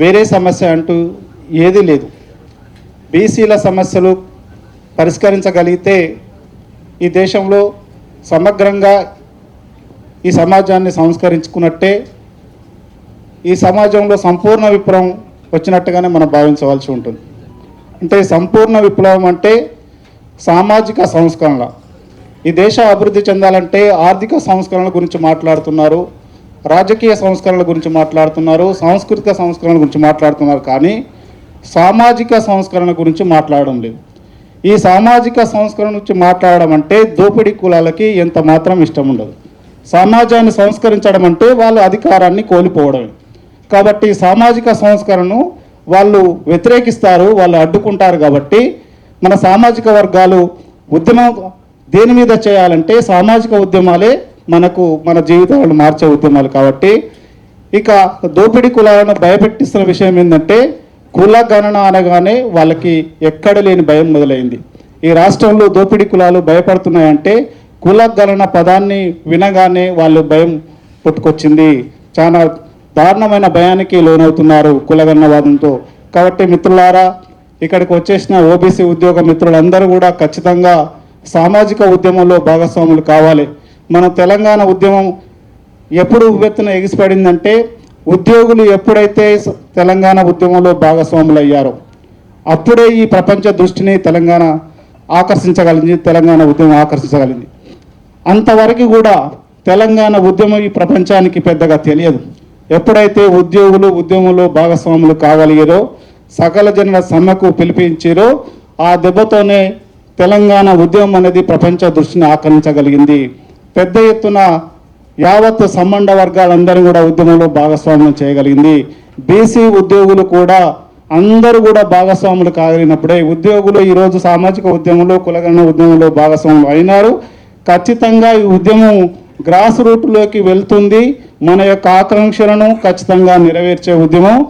వేరే సమస్య అంటూ ఏదీ లేదు. బీసీల సమస్యలు పరిష్కరించగలిగితే ఈ దేశంలో సమగ్రంగా ఈ సమాజాన్ని సంస్కరించుకున్నట్టే ఈ సమాజంలో సంపూర్ణ విప్లవం వచ్చినట్టుగానే మనం భావించవలసి ఉంటుంది. అంటే సంపూర్ణ విప్లవం అంటే సామాజిక సంస్కరణల. ఈ దేశ అభివృద్ధి చెందాలంటే ఆర్థిక సంస్కరణల గురించి మాట్లాడుతున్నారు. రాజకీయ సంస్కరణల గురించి మాట్లాడుతున్నారు సాంస్కృతిక సంస్కరణల గురించి మాట్లాడుతున్నారు కానీ సామాజిక సంస్కరణ గురించి మాట్లాడడం లేదు. ఈ సామాజిక సంస్కరణ గురించి మాట్లాడడం అంటే దోపిడీ కులాలకి ఎంత మాత్రం ఇష్టం ఉండదు. సమాజాన్ని సంస్కరించడం అంటే వాళ్ళ అధికారాన్ని కోల్పోవడమే. కాబట్టి సామాజిక సంస్కరణను వాళ్ళు వ్యతిరేకిస్తారు వాళ్ళు అడ్డుకుంటారు కాబట్టి మన సామాజిక వర్గాలు ఉద్యమం దేని మీద చేయాలంటే సామాజిక ఉద్యమాలే మనకు మన జీవితాలను మార్చే ఉద్యమాలు కాబట్టి ఇక దోపిడీ కులాలను భయపెట్టిస్తున్న విషయం ఏంటంటే కుల గణన అనగానే వాళ్ళకి ఎక్కడ లేని భయం మొదలైంది. ఈ రాష్ట్రంలో దోపిడీ కులాలు భయపడుతున్నాయంటే కుల గణన పదాన్ని వినగానే వాళ్ళు భయం పుట్టుకొచ్చింది. చాలా దారుణమైన భయానికి లోనవుతున్నారు కులగణనవాదంతో కాబట్టి మిత్రులారా ఇక్కడికి వచ్చేసిన ఓబీసీ ఉద్యోగ మిత్రులందరూ కూడా ఖచ్చితంగా సామాజిక ఉద్యమంలో భాగస్వాములు కావాలి. మన తెలంగాణ ఉద్యమం ఎప్పుడు ఉవ్వెత్తున ఎగిసిపడిందంటే ఉద్యోగులు ఎప్పుడైతే తెలంగాణ ఉద్యమంలో భాగస్వాములు అయ్యారో అప్పుడే ఈ ప్రపంచ దృష్టిని తెలంగాణ ఆకర్షించగలిగింది తెలంగాణ ఉద్యమం ఆకర్షించగలిగింది. అంతవరకు కూడా తెలంగాణ ఉద్యమం ఈ ప్రపంచానికి పెద్దగా తెలియదు. ఎప్పుడైతే ఉద్యోగులు ఉద్యమంలో భాగస్వాములు కాగలిగారో సకల జనుల సమ్మెకు పిలిపించారో ఆ దెబ్బతోనే తెలంగాణ ఉద్యమం అనేది ప్రపంచ దృష్టిని ఆకర్షించగలిగింది. పెద్ద ఎత్తున యావత్ సంబంధ వర్గాలందరూ కూడా ఉద్యమంలో భాగస్వామ్యం చేయగలిగింది. బీసీ ఉద్యోగులు కూడా అందరూ కూడా భాగస్వాములు కాగలిగినప్పుడే ఉద్యోగులు ఈరోజు సామాజిక ఉద్యమంలో కులగణ ఉద్యమంలో భాగస్వాములు అయినారు. ఖచ్చితంగా ఈ ఉద్యమం గ్రాస్ రూట్లోకి వెళ్తుంది. మన యొక్క ఆకాంక్షలను ఖచ్చితంగా నెరవేర్చే ఉద్యమం.